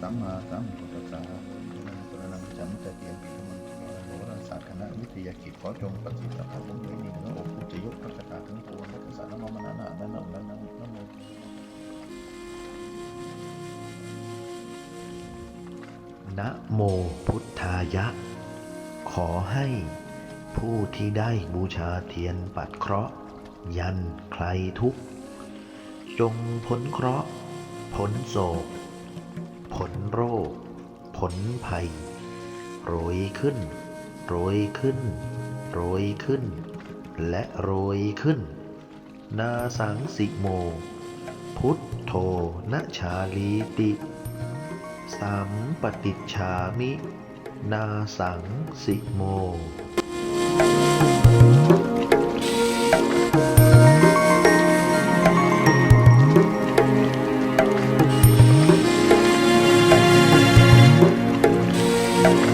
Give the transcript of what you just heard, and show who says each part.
Speaker 1: สัมมาสัมพุทธัสสะนังปรนังฉันจะเตียนปิมังโหราศาสตร์คณะวิทยากิจขอจงประสิทธิ์สัพพะผมไม่มีเนื้ออกผู้จะยกพระคาถาทั้งปวงและภาษาละมมนานานันนันนันนันนันโม
Speaker 2: นะโมพุทธายะ ขอให้ผู้ที่ได้บูชาเทียนปัดเคราะห์ ยันใครทุกจงพ้นเคราะห์พ้นโศก ผลโรค ผลภัย โรยขึ้น โรยขึ้น โรยขึ้น และโรยขึ้น นาสังสิโม พุทธโธนชาลีติสามปฏิชามิ นาสังสิโม Thank you.